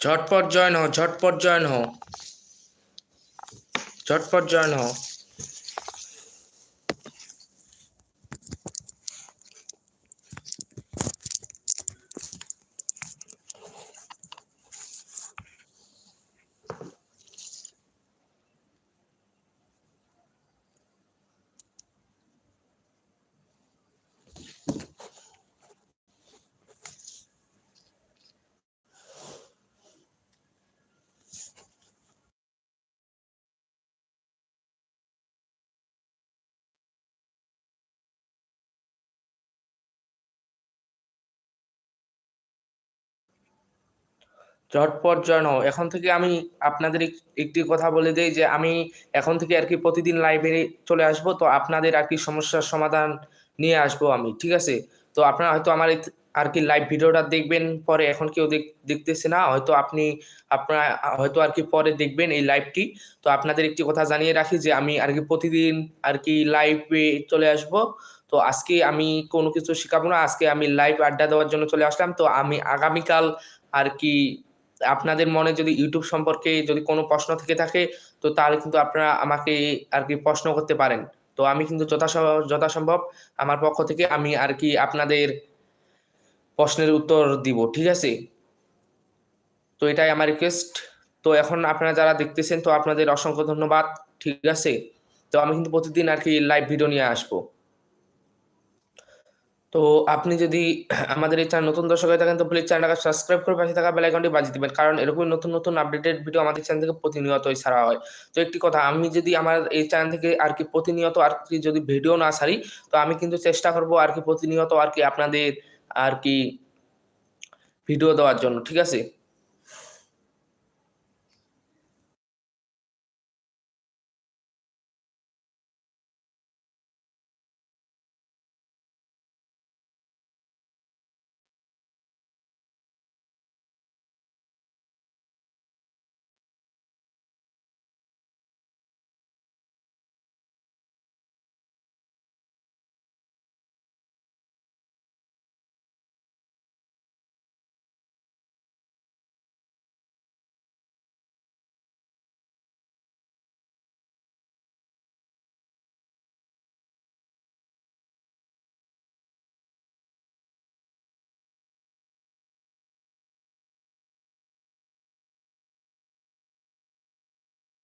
ঝটপট জয়েন হও ঝটপট জয়েন হও ঝটপট জয়েন হও ঝটপট জয়েন হও এখন থেকে আমি আপনাদের একটি কথা বলে দেই যে আমি এখন থেকে আর কি প্রতিদিন লাইভে চলে আসব, তো আপনাদের আর কি সমস্যার সমাধান নিয়ে আসব আমি, ঠিক আছে? তো আপনারা হয়তো আমার আর কি লাইভ ভিডিওটা দেখবেন, পরে এখন কেউ দেখ- দেখতেছে না, হয়তো আপনি, আপনারা হয়তো আর কি পরে দেখবেন এই লাইভটি তো আপনাদের একটি কথা জানিয়ে রাখি যে আমি আর কি প্রতিদিন আর কি লাইভে চলে আসব, তো আজকে আমি কোনো কিছু শেখাবো না, আজকে আমি লাইভ আড্ডা দেওয়ার জন্য চলে আসলাম, তো আমি আগামীকাল আর কি আপনাদের মনে যদি ইউটিউব সম্পর্কে যদি কোনো প্রশ্ন থেকে থাকে, তো তাহলে কিন্তু আপনারা আমাকে আর কি প্রশ্ন করতে পারেন। তো আমি কিন্তু যথাসম্ভব আমার পক্ষ থেকে আমি আর কি আপনাদের প্রশ্নের উত্তর দিব, ঠিক আছে? তো এটাই আমার রিকোয়েস্ট তো এখন আপনারা যারা দেখতেছেন, তো আপনাদের অসংখ্য ধন্যবাদ, ঠিক আছে? তো আমি কিন্তু প্রতিদিন আর কি লাইভ ভিডিও নিয়ে আসব। তো আপনি যদি আমাদের এই চ্যানেল নতুন দর্শক হয়ে থাকেন, তো প্লিজ চ্যানেলটাকে সাবস্ক্রাইব করে পাশে থাকা বেল আইকনটি বাজিয়ে দিবেন। কারণ এরকমই নতুন নতুন আপডেটেড ভিডিও আমাদের চ্যানেল থেকে প্রতিনিয়তই ছাড়া হয়। তো একটি কথা, আমি যদি আমার এই চ্যানেল থেকে আর কি প্রতিনিয়ত আর কি যদি ভিডিও না ছাড়ি, তো আমি কিন্তু চেষ্টা করব আর কি প্রতিনিয়ত আর কি আপনাদের আর কি ভিডিও দেওয়ার জন্য, ঠিক আছে?